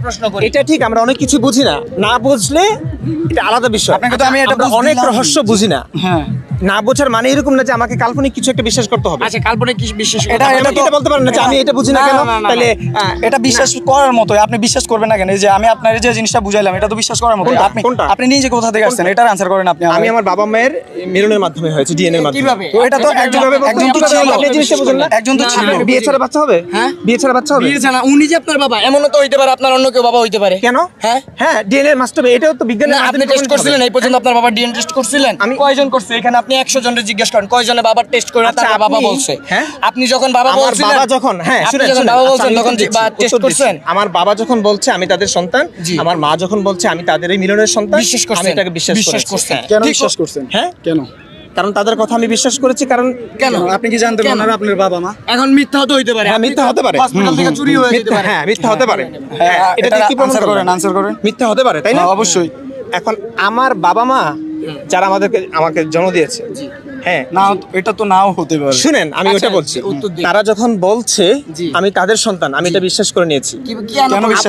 S2: প্রশ্ন করি।
S1: এটা ঠিক আমরা অনেক কিছু বুঝি না। না বুঝলে এটা আলাদা বিষয়।
S5: আপনাকে তো আমি এটা
S1: অনেক রহস্য বুঝি না।
S5: হ্যাঁ।
S1: না বোঝার মানে এরকম না যে আমাকে কাল্পনিক কিছু একটা বিশ্বাস করতে হবে।
S2: আচ্ছা কাল্পনিক কি বিশ্বাস
S5: এটা- এটা তো-
S1: বলতে পারেন না যে আমি এটা বুঝি না কেন? তাহলে
S5: এটা বিশ্বাস করার মতো আপনি বিশ্বাস করবেন না কেন? এই যে আমি আপনার যে জিনিসটা বুঝাইলাম এটা তো বিশ্বাস করার মতো? আপনি? আপনি নিজে কোথা থেকে আসছেন? এটার আনসার করেন আপনি
S1: আমি আমার বাবা মায়ের মিলনের মাধ্যমে হয়েছে ডিএনএ এর মাধ্যমে।
S2: কীভাবে?
S5: তো এটা তো একজন
S1: কীভাবে বলব?
S5: একজন তো ছিল।
S1: আপনি জিনিসটা বুঝেন না?
S5: একজন তো ছিল।
S1: বিয়ে ছাড়া বাচ্চা হবে?
S2: হ্যাঁ?
S1: বিয়ে ছাড়া বাচ্চা হবে?
S2: বিয়ে জানা উনি যে আপনার বাবা। এমনও তো হইতে পারে আপনার অন্য কেউ বাবা হইতে পারে।
S1: কেন?
S2: হ্যাঁ?
S1: হ্যাঁ ডিএনএ মাস্ট হবে। এটাও তো বিজ্ঞানের
S2: না আপনি টেস্ট করছিলেন এই পর্যন্ত আপনার বাবার ডিএনএ টেস্ট করছিলেন। আমি
S1: আমি-
S2: কয়জন করছে? এখানে আপনি একশো জনের জিজ্ঞেস করেন কয়জনে বাবার টেস্ট করে
S1: আচ্ছা,
S2: বাবা বলছে।
S1: হ্যাঁ?
S2: আপনি যখন বাবা
S1: আমার
S2: বলছিলেন
S1: বাবা যখন হ্যাঁ
S2: যখন বাবা
S1: আচ্ছা,
S2: বলছেন তখন টেস্ট করছেন।
S1: আমার বাবা যখন বলছে আমি তাদের সন্তান আমার মা যখন বলছে আমি তাদের এই মিলনের সন্তান
S2: বিশ্বাস করছেন।
S1: আমি এটাকে বিশ্বাস
S2: বিশ্বাস
S1: করেছি।
S2: করছেন।
S1: হ্যাঁ।
S5: কেন বিশ্বাস করছেন?
S1: হ্যাঁ?
S5: কেন?
S1: কারণ তাদের কথা আমি বিশ্বাস করেছি কারণ
S2: কেন?
S5: আপনি কি জানতে
S2: পারেন
S5: ওনারা আপনার বাবা মা?
S2: এখন মিথ্যা তো হইতে পারে।
S1: হ্যাঁ মিথ্যা হতে পারে।
S2: হসপিটাল থেকে চুরি হয়ে যেতে পারে।
S1: হ্যাঁ মিথ্যা হতে পারে।
S5: হ্যাঁ,
S1: হ্যাঁ, এটা কি প্রমাণ
S5: করেন, answer করেন।
S1: মিথ্যা হতে পারে তাই না?
S5: অবশ্যই।
S1: এখন আমার বাবা মা যারা আমাদেরকে আমাকে জন্ম দিয়েছে হ্যাঁ
S5: না এটা তো নাও হতে পারে।
S1: শুনেন আমি
S2: আচ্ছা,
S1: ওটা বলছি। তারা যখন বলছে আমি তাদের সন্তান আমি এটা বিশ্বাস করে নিয়েছি।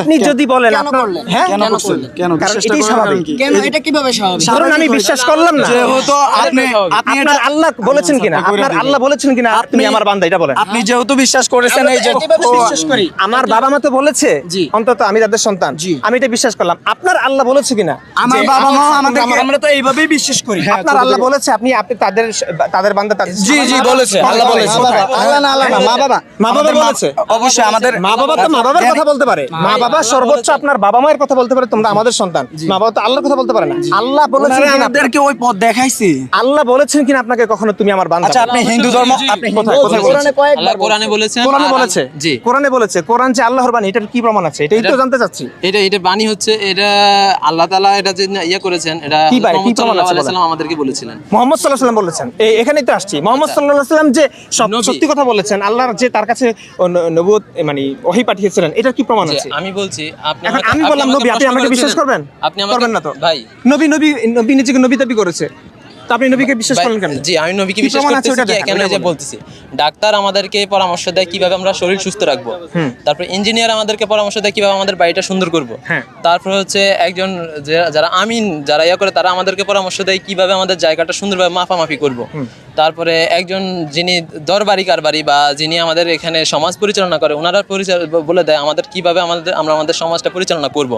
S1: আপনি যদি বলেন
S2: কেন
S1: আপনার
S2: করলেন?
S1: হ্যাঁ
S5: কেন
S2: কেন
S5: করছেন
S2: করলেন?
S5: কেন
S1: কারণ
S5: বিশ্বাসটা
S1: এটাই স্বাভাবিক।
S2: কেন এটা কীভাবে স্বাভাবিক?
S1: ধরুন আমি বিশ্বাস করলাম না।
S5: যেহেতু আপনি আপনি
S1: আপনার
S5: এটা
S1: আল্লাহ বলেছেন কিনা?
S5: আচ্ছা,
S1: আপনার আল্লাহ বলেছেন কিনা?
S5: আপনি-
S1: আমার বান্দা এটা বলেন।
S5: আপনি যেহেতু বিশ্বাস করেছেন এই যে
S2: বিশ্বাস করি
S1: আমার বাবা মা তো বলেছে অন্তত আমি তাদের সন্তান। আমি এটা বিশ্বাস করলাম। আপনার আল্লাহ বলেছে কিনা?
S5: আমার বাবা মা আমাদেরকে
S2: আমরা- তো এইভাবেই বিশ্বাস করি।
S5: হ্যাঁ,
S1: আপনার আল্লাহ বলেছে আপনি আপনি তাদের তাদের বান্দা তাদের
S2: জি, জি, বলেছে, আল্লাহ বলেছে।
S5: মা বাবা, আল্লাহ না আল্লাহ না মা বাবা।
S1: মা বাবা বলেছে।
S5: অবশ্যই আমাদের
S1: মা বাবা তো মা বাবার কথা বলতে পারে। মা বাবা সর্বোচ্চ আপনার বাবা মায়ের কথা বলতে পারে তোমরা আমাদের সন্তান। মা বাবা তো আল্লাহর কথা বলতে পারে না। আল্লাহ বলেছেন কিনা?
S5: আমাদেরকে ওই পথ দেখাইছে।
S1: আল্লাহ বলেছেন কিনা আপনাকে কখনো তুমি আমার বান্দা?
S5: আচ্ছা আপনি হিন্দু ধর্ম আপনি কোথায় কোথায় বলেছেন?
S2: কোরআনে কয়েকবার
S4: আল্লাহ কোরআনে বলেছেন
S1: কোরআনে বলেছে?
S4: জি।
S1: কোরআনে বলেছে? কোরআন যে আল্লাহর বাণী এটার কি প্রমাণ আছে? এটাই তো জানতে চাচ্ছি।
S4: এটা এটা বাণী হচ্ছে এটা আল্লাহ তাআলা এটা যে ইয়ে করেছেন এটা
S1: কি বাণী? কি
S4: মুহাম্মদ
S1: প্রমাণ আছে
S4: সাল্লাল্লাহু আলাইহি? আমাদেরকে বলেছিলেন।
S1: মোহাম্মদ সাল্লাহ সাল্লাম বলেছেন। এই এখানেই তো আসছি। মোহাম্মদ সাল্লাহ সাল্লাম যে সব সত্যি কথা বলেছেন আল্লাহর যে তার কাছে নবুত মানে ওহি পাঠিয়েছিলেন এটার কি প্রমাণ আছে?
S4: আমি বলছি আপনি
S1: এখন আমি বললাম নবী আপনি আমাকে বিশ্বাস করবেন?
S4: আপনি
S1: করবেন না তো?
S4: ভাই।
S1: নবী নবী নবী নিজেকে নবী দাবি করেছে। তো আপনি নবীকে বিশ্বাস
S4: ভাই,
S1: কেন?
S4: জি আমি নবীকে বিশ্বাস করতেছি
S1: ওটা
S4: কি
S1: দেখান,
S4: কেন যে বলতেছি ডাক্তার আমাদেরকে পরামর্শ দেয় কীভাবে আমরা শরীর সুস্থ রাখব। তারপর ইঞ্জিনিয়ার আমাদেরকে পরামর্শ দেয় কীভাবে আমাদের বাড়িটা সুন্দর করব।
S1: হ্যাঁ।
S4: তারপর হচ্ছে একজন যারা আমিন যারা ইয়া করে তারা আমাদেরকে পরামর্শ দেয় কীভাবে আমাদের জায়গাটা সুন্দরভাবে মাফামাফি করব। তারপরে একজন যিনি দরবারি কারবারি বা যিনি আমাদের এখানে সমাজ পরিচালনা করে ওনারা বলে দেয় আমাদের কীভাবে আমাদের আমরা আমাদের সমাজটা পরিচালনা করব।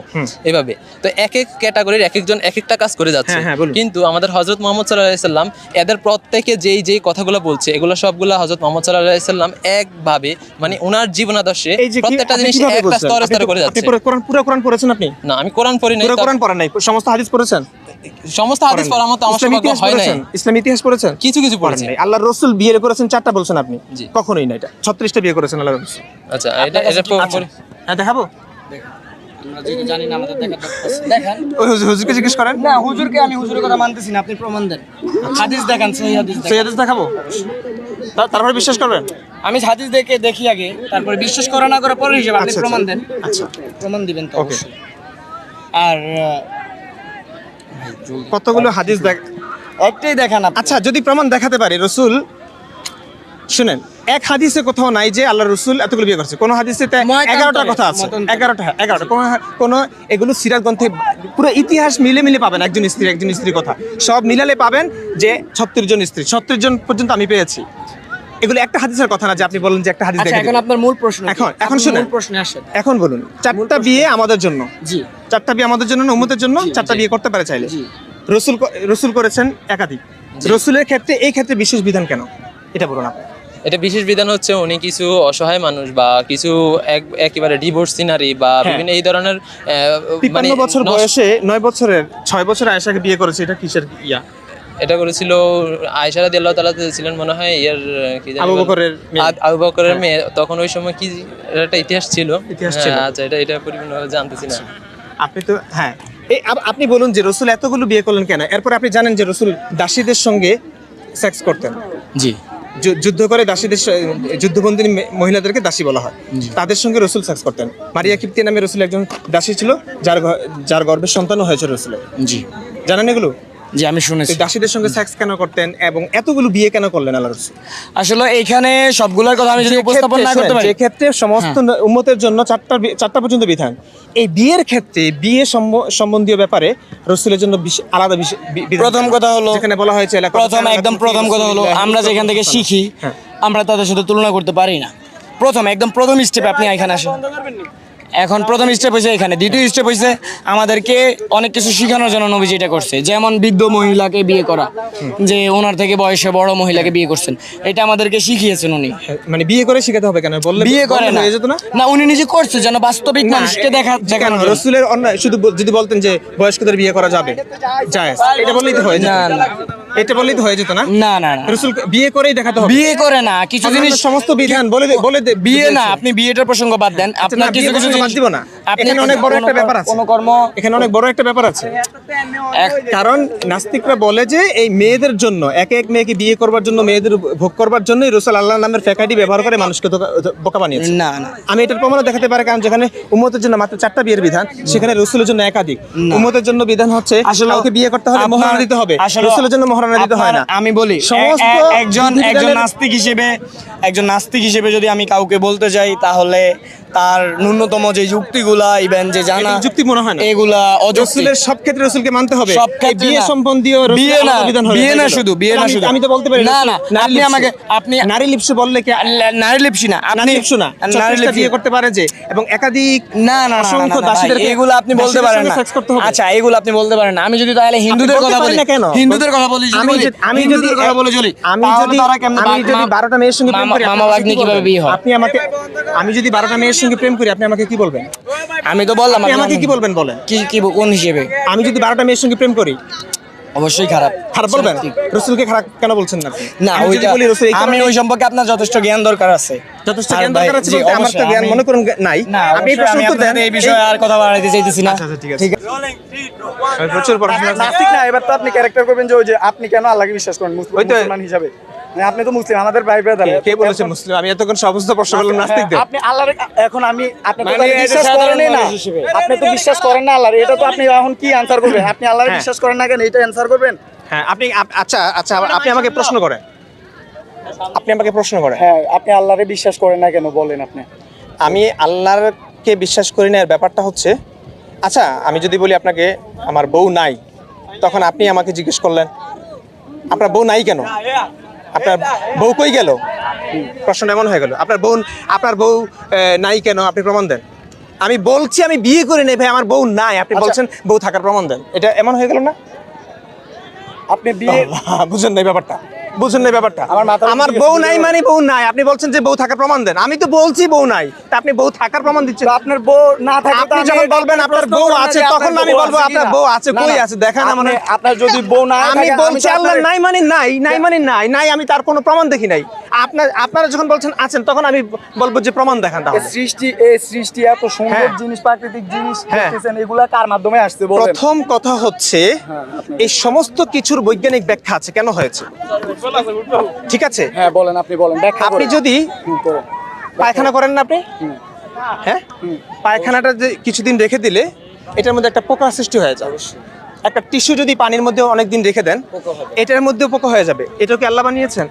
S4: এভাবে। তো এক এক ক্যাটাগরির এক একজন এক একটা কাজ করে যাচ্ছে।
S1: হ্যাঁ, হ্যাঁ।
S4: কিন্তু আমাদের হজরত মোহাম্মদ সাল্লাম এদের প্রত্যেকে যেই যেই কথাগুলো বলছে এগুলো সবগুলো হজরত মোহাম্মদ সাল্লাম একভাবে মানে ওনার জীবনাদর্শে প্রত্যেকটা জিনিস একটা? স্তরে স্তরে করে যাচ্ছে।
S1: কোরআন পুরো কোরআন পড়েছেন আপনি?
S4: না আমি কোরআন পড়ি নাই
S1: কোরআন পড়েন নাই সমস্ত হাদিস পড়েছেন?
S4: সমস্ত হাদিস পড়ার মতো আমার সৌভাগ্য
S1: ইতিহাস
S4: হয় নাই।
S1: ইসলাম ইতিহাস পড়েছেন?
S4: কিছু কিছু
S1: পড়েন
S4: পড়েছি
S1: নাই আল্লাহ রসুল বিয়ে করেছেন চারটা বলছেন আপনি। কখনোই না এটা। ছত্রিশটা বিয়ে করেছেন আল্লাহ রসুল।
S4: আচ্ছা এটা এটা পড়ি।
S1: হ্যাঁ দেখাবো?
S3: আমরা যেটা জানি না আমাদের দেখা দরকার আছে। দেখান।
S1: ওই হুজুর- হুজুরকে জিজ্ঞেস করেন।
S3: না হুজুরকে আমি হুজুরের কথা মানতেছি না আপনি প্রমাণ দেন। হাদিস দেখান সেই হাদিস দেখান।
S1: সেই হাদিস দেখাবো? তারপরে বিশ্বাস করবেন?
S3: আমি হাদিস দেখে দেখি আগে তারপরে বিশ্বাস করা না করা পরে হিসাবে আপনি
S1: আচ্ছা,
S3: প্রমাণ
S1: আচ্ছা।
S3: দেন।
S1: আচ্ছা।
S3: প্রমাণ দিবেন তো আর
S1: কতগুলো হাদিস দেখ
S3: একটাই দেখান
S1: আচ্ছা যদি প্রমাণ দেখাতে পারি রসুল শুনেন এক হাদিসে কোথাও নাই যে আল্লাহ রসুল এতগুলো বিয়ে করছে। কোন হাদিসে এগারোটা কথা আছে। এগারোটা হ্যাঁ, এগারোটা। কোনো কোনো এগুলো সিরাজ গ্রন্থে পুরো ইতিহাস মিলে মিলে পাবেন একজন স্ত্রী একজন স্ত্রীর কথা। সব মিলালে পাবেন যে ছত্রিশ জন স্ত্রী। ছত্রিশ জন পর্যন্ত আমি পেয়েছি। এগুলো একটা হাদিসের কথা না যে আপনি বলেন যে একটা হাদিস
S3: আচ্ছা
S1: দেখে
S3: এখন আপনার মূল প্রশ্ন
S1: এখন- এখন শুনেন।
S3: মূল প্রশ্নে আসেন।
S1: এখন বলুন চারটা বিয়ে আমাদের জন্য।
S3: জি।
S1: চারটা বিয়ে আমাদের জন্য না উম্মতের জন্য? চারটা বিয়ে করতে পারে চাইলে।
S3: জি।
S1: রসুল রসুল করেছেন একাধিক। রসুলের ক্ষেত্রে এই ক্ষেত্রে বিশেষ বিধান কেন? এটা বলুন আপনি।
S4: এটা বিশেষ বিধান হচ্ছে উনি কিছু অসহায় মানুষ বা কিছু এক একেবারে ডিভোর্স সিনারি বা
S1: হ্যাঁ।
S4: বিভিন্ন এই ধরনের আহ,
S1: তিপ্পান্ন
S4: মানে
S1: বছর বয়সে নয় বছরের ছয় বছর আয়েশাকে বিয়ে করেছে এটা কিসের ইয়া?
S4: এটা করেছিল আয়সারা দিয়ে আল্লাহ তালা ছিলেন মনে হয় ইয়ার কি জানি
S1: আবু বকরের।
S4: আব- বকরের মেয়ে। তখন ওই সময় কি একটা ইতিহাস ছিল?
S1: ইতিহাস
S4: হ্যাঁ,
S1: ছিল।
S4: আচ্ছা এটা এটা পরিপূর্ণভাবে জানতেছি না।
S1: আপনি তো হ্যাঁ। এই আপনি বলুন যে রসুল এতগুলো বিয়ে করলেন কেন? এরপর আপনি জানেন যে রসুল দাসীদের সঙ্গে সেক্স করতেন।
S2: জি।
S1: যুদ্ধ করে দাসীদের যুদ্ধবন্দী মহিলাদেরকে দাসী বলা হয়। তাদের সঙ্গে রসুল সেক্স করতেন। মারিয়া কিপ্তি নামে রসুল একজন দাসী ছিল যার যার গর্ভের সন্তানও হয়েছে রসুল
S2: জি।
S1: জানেন এগুলো?
S2: জি আমি শুনেছি।
S1: দাসীদের সঙ্গে সেক্স কেন করতেন এবং এতগুলো বিয়ে কেন করলেন আল্লাহ রসুল?
S2: আসলে এইখানে সবগুলোর কথা আমি যদি উপস্থাপন না করতে পারি। হ্যাঁ।
S1: ক্ষেত্রে সমস্ত উম্মতের জন্য চারটা চারটা পর্যন্ত বিধান। এই বিয়ের ক্ষেত্রে বিয়ে সম্ব- সম্বন্ধীয় ব্যাপারে রসুলের জন্য আলাদা
S2: প্রথম কথা হলো
S1: যেখানে বলা হয়েছে
S2: প্রথম একদম প্রথম কথা হলো আমরা যেখান থেকে শিখি
S1: হ্যাঁ।
S2: আমরা তাদের সাথে তুলনা করতে পারি না। প্রথম একদম প্রথম স্টেপ আপনি এখানে আসেন। এখন প্রথম স্টেপ হয়েছে এখানে। দ্বিতীয় স্টেপ হয়েছে আমাদেরকে অনেক কিছু শেখানোর জন্য নবীজি এটা করছে। যেমন বৃদ্ধ মহিলাকে বিয়ে করা যে ওনার থেকে বয়সে বড় মহিলাকে বিয়ে করছেন। এটা আমাদেরকে শিখিয়েছেন উনি।
S1: মানে বিয়ে করে শিখাতে হবে কেন? বললে
S2: বিয়ে করে না।
S1: না?
S2: না উনি নিজে করছে যেন বাস্তবিক মানুষকে দেখা দেখানো
S1: রসুলের অন্যায় শুধু যদি বলতেন যে বয়স্কদের বিয়ে করা যাবে জায়েজ। এটা বললেই তো হয়
S2: না, না।
S1: এটা বললেই তো হয়ে যেত না?
S2: না না
S1: রসুল বিয়ে করেই দেখাতে হবে।
S2: বিয়ে করে না কিছু জিনিস
S1: সমস্ত বিধান বলে বলে
S2: বিয়ে না আপনি বিয়েটার প্রসঙ্গ বাদ দেন।
S1: আচ্ছা,
S2: আপনার কিছু কিছু জিনিস
S1: দিব না। এখানে অনেক বড় একটা ব্যাপার আছে।
S2: কর্ম
S1: এখানে অনেক বড় একটা ব্যাপার আছে। কারণ নাস্তিকরা বলে যে এই মেয়েদের জন্য এক এক মেয়েকে বিয়ে করবার জন্য মেয়েদের ভোগ করবার জন্যই রসুল আল্লাহ নামের ফ্যাকাইটি ব্যবহার করে মানুষকে বোকা বানিয়েছে।
S2: না না।
S1: আমি এটার প্রমাণও দেখাতে পারি কারণ যেখানে উম্মতের জন্য মাত্র চারটা বিয়ের বিধান সেখানে রসুলের জন্য একাধিক। উম্মতের জন্য বিধান হচ্ছে কাউকে বিয়ে করতে হলে মহারণা দিতে হবে। রসুলের জন্য মহারণা দিতে হয় না।
S2: আমি বলি
S1: সমস্ত
S2: একজন একজন নাস্তিক হিসেবে একজন নাস্তিক হিসেবে যদি আমি কাউকে বলতে যাই তাহলে তার ন্যূনতম যে যুক্তিগুলা ইভেন যে জানা
S1: যুক্তি মনে হয় না।
S2: এগুলা অযৌক্তিক।
S1: সব ক্ষেত্রে রসুলকে মানতে হবে।
S2: সব ক্ষেত্রে
S1: বিয়ে সম্বন্ধীয়
S2: বিয়ে না বিয়ে না শুধু বিয়ে না
S1: আমি-
S2: শুধু।
S1: আমি তো বলতে পারি
S2: না না আপনি আমাকে আপনি
S1: নারী লিপসু বললে কি
S2: নারী লিপসি না আপনি
S1: লিপসু না।
S2: নারী লিপসি
S1: বিয়ে করতে পারে যে এবং একাধিক
S2: না না
S1: অসংখ্য
S2: এগুলো আপনি বলতে পারেন না। আচ্ছা এগুলো আপনি বলতে পারেন না। আমি যদি তাহলে হিন্দুদের কথা বলি।
S1: কেন?
S2: হিন্দুদের কথা বলি
S1: আমি যদি- আমি যদি
S2: কথা বলে চলি
S1: আমি যদি আমি যদি
S2: মা-
S1: বারোটা মেয়ের সঙ্গে প্রেম করি
S2: মামা ভাগ্নি কীভাবে বিয়ে হয়
S1: আপনি আমাকে আমি যদি বারোটা মেয়ের সঙ্গে প্রেম করি আপনি আমাকে কি বলবেন?
S2: আমি তো বললাম
S1: আপনি আমাকে কি বলবেন বলেন?
S2: কি কি কোন হিসেবে?
S1: আমি যদি বারোটা মেয়ের সঙ্গে প্রেম করি?
S2: অবশ্যই খারাপ।
S1: খারাপ বলবেন? রসুলকে খারাপ কেন বলছেন না
S2: না
S1: যদি
S2: ওইটা
S1: বলি রসুল
S2: আমি ওই সম্পর্কে আপনার যথেষ্ট জ্ঞান দরকার আছে।
S1: যথেষ্ট জ্ঞান দরকার আছে বলতে আমার তো জ্ঞান মনে করুন নাই। আপনি এই প্রশ্ন
S2: আপনার
S1: দেন।
S2: এই বিষয়ে আর কথা বাড়াইতে চাইতেছি না।
S1: আচ্ছা, আচ্ছা, ঠিক আছে। প্রচুর পড়াশোনা করছি।
S5: নাস্তিক না এবার তো আপনি ক্যারেক্টার করবেন যে ওই যে আপনি কেন আল্লাহকে বিশ্বাস করেন? মুসলিম
S1: ওই তো-
S5: মুসলমান হিসাবে। আপনি তো মুসলিম আমাদের ভাই ব্রাদার।
S1: কে- বলেছে মুসলিম? আমি এতক্ষণ সমস্ত প্রশ্ন করলাম নাস্তিকদের
S5: আপনি আল্লাহর এখন আমি আপনি তো
S2: মানে
S5: বিশ্বাস করেনই না। আপনি তো বিশ্বাস করেন না আল্লাহর। এটা তো আপনি এখন কি আনসার করবেন? আপনি আল্লাহর
S1: হ্যাঁ।
S5: বিশ্বাস করেন না কেন? এটা অ্যানসার করবেন?
S1: হ্যাঁ আপনি আচ্ছা আচ্ছা আপনি আমাকে প্রশ্ন করেন। আপনি আমাকে প্রশ্ন করেন।
S5: হ্যাঁ আপনি আল্লাহরে বিশ্বাস করেন না কেন? বলেন আপনি।
S1: আমি আল্লাহরকে বিশ্বাস করি না এর ব্যাপারটা হচ্ছে আচ্ছা আমি যদি বলি আপনাকে আমার বউ নাই তখন আপনি আমাকে জিজ্ঞেস করলেন আপনার বউ নাই কেন? আপনার বউ কই গেল? প্রশ্নটা এমন হয়ে গেল আপনার বউ আপনার বউ নাই কেন? আপনি প্রমাণ দেন। আমি বলছি আমি বিয়ে করি নাই ভাই আমার বউ নাই। আপনি বলছেন বউ থাকার প্রমাণ দেন। এটা এমন হয়ে গেল না?
S5: আপনি বিয়ে
S1: বুঝেন নাই ব্যাপারটা। বুঝেন নাই ব্যাপারটা?
S5: আমার
S1: বউ নাই মানে বউ নাই। আপনি বলছেন যে বউ থাকার প্রমাণ দেন। আমি তো বলছি বউ নাই। তা আপনি বউ থাকার প্রমাণ দিচ্ছেন।
S5: আপনার বউ না থাকে
S1: আপনি যখন বলবেন আপনার বউ আছে তখন আমি বলব আপনার। বউ আছে কই আছে? দেখান আমার
S5: আপনি- আপনার যদি বউ না
S1: আমি বলছি আল্লাহ নাই মানে নাই নাই মানে নাই নাই আমি তার কোনো প্রমাণ দেখি নাই। আপনার আপনারা যখন বলছেন আছেন তখন আমি বলব যে প্রমাণ দেখান তাহলে।
S5: সৃষ্টি এই সৃষ্টি এত সুন্দর
S1: হ্যাঁ।
S5: জিনিস প্রাকৃতিক জিনিস
S1: হ্যাঁ।
S5: দেখতেছেন এগুলা কার মাধ্যমে আসছে বলেন?
S1: প্রথম কথা হচ্ছে এই সমস্ত কিছুর বৈজ্ঞানিক ব্যাখ্যা আছে। কেন হয়েছে? ঠিক আছে?
S5: হ্যাঁ বলেন আপনি বলেন
S1: আপনি যদি পায়খানা করেন না আপনি? হ্যাঁ? পায়খানাটা যে কিছুদিন রেখে দিলে এটার মধ্যে একটা পোকা সৃষ্টি হয়ে যায় একটা টিস্যু যদি পানির মধ্যে অনেক দিন রেখে দেন এটার মধ্যেও পোকা হয়ে যাবে। এটাও কি আল্লাহ বানিয়েছেন?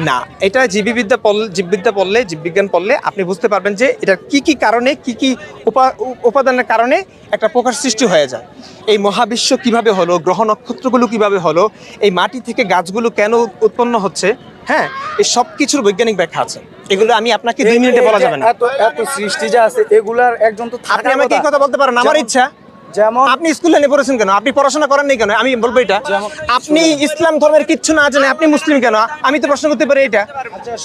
S1: না এটা জীববিদ্যা পড়লে জীববিদ্যা পড়লে জীববিজ্ঞান পড়লে আপনি বুঝতে পারবেন যে এটা কি কি কারণে কি কি উপা- উপাদানের কারণে একটা পোকার সৃষ্টি হয়ে যায়। এই মহাবিশ্ব কীভাবে হলো? গ্রহ নক্ষত্রগুলো কীভাবে হলো? এই মাটি থেকে গাছগুলো কেন উৎপন্ন হচ্ছে? হ্যাঁ এই সব কিছুর বৈজ্ঞানিক ব্যাখ্যা আছে। এগুলো আমি আপনাকে দুই মিনিটে বলা যাবে না।
S5: এত এত সৃষ্টি যে আছে এগুলার একজন তো
S1: আপনি আমাকে এই কথা। বলতে পারেন আমার ইচ্ছা।
S5: যেমন
S1: আপনি স্কুলে নিয়ে পড়েছেন কেন? আপনি পড়াশোনা করেন নাই কেন? আমি বলব এটা। আপনি ইসলাম ধর্মের কিচ্ছু না জানেন আপনি মুসলিম কেন? আমি তো প্রশ্ন করতে পারি এটা।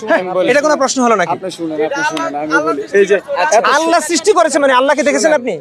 S1: হ্যাঁ, এটা কোনো প্রশ্ন হলো নাকি?
S5: আপনি শুনেন আপনি শুনেন আমি বলি। এই যে
S1: আল্লাহ সৃষ্টি করেছে মানে আল্লাহকে দেখেছেন আপনি?